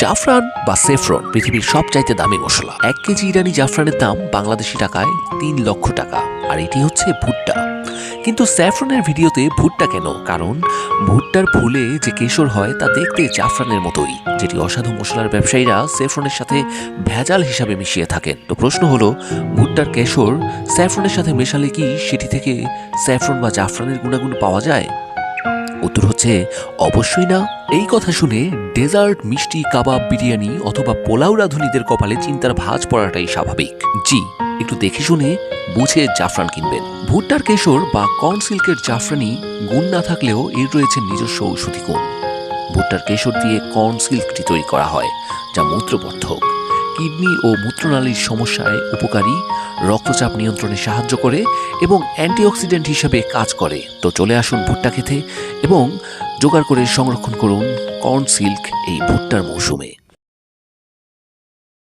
জাফরান বা সেফরন পৃথিবীর সবচাইতে দামি মশলা। এক কেজি ইরানি জাফরানের দাম বাংলাদেশি টাকায় তিন লক্ষ টাকা, আর এটি হচ্ছে ভুট্টা। কিন্তু স্যাফরনের ভিডিওতে ভুট্টা কেন? কারণ ভুট্টার ফুলে যে কেশর হয়, তা দেখতে জাফরানের মতোই, যেটি অসাধু মশলার ব্যবসায়ীরা স্যাফরনের সাথে ভেজাল হিসাবে মিশিয়ে থাকেন। তো প্রশ্ন হলো, ভুট্টার কেশর স্যাফরনের সাথে মেশালে কি সেটি থেকে স্যাফরন বা জাফরানের গুণাগুণ পাওয়া যায়? উত্তর হচ্ছে, অবশ্যই না। এই কথা শুনে ডেজার্ট, মিষ্টি, কাবাব, বিরিয়ানি অথবা পোলাও রাঁধুনিদের কপালে চিন্তার ভাঁজ পড়াটাই স্বাভাবিক। জি, একটু দেখে শুনে বুঝে জাফরান কিনবেন। ভুট্টার কেশর বা কর্ন সিল্কের জাফরানি গুণ না থাকলেও এর রয়েছে নিজস্ব ঔষধি গুণ। ভুট্টার কেশর দিয়ে কর্ন সিল্কটি তৈরি করা হয়, যা মূত্রবর্ধক। কিডনি ও মূত্রনালীর সমস্যায় উপকারী, রক্তচাপ নিয়ন্ত্রণে সাহায্য করে এবং অ্যান্টিঅক্সিডেন্ট হিসেবে কাজ করে। তো চলে আসুন ভুট্টা খেতে এবং জোগাড় করে সংরক্ষণ করুন কর্ন সিল্ক এই ভুট্টার মৌসুমে।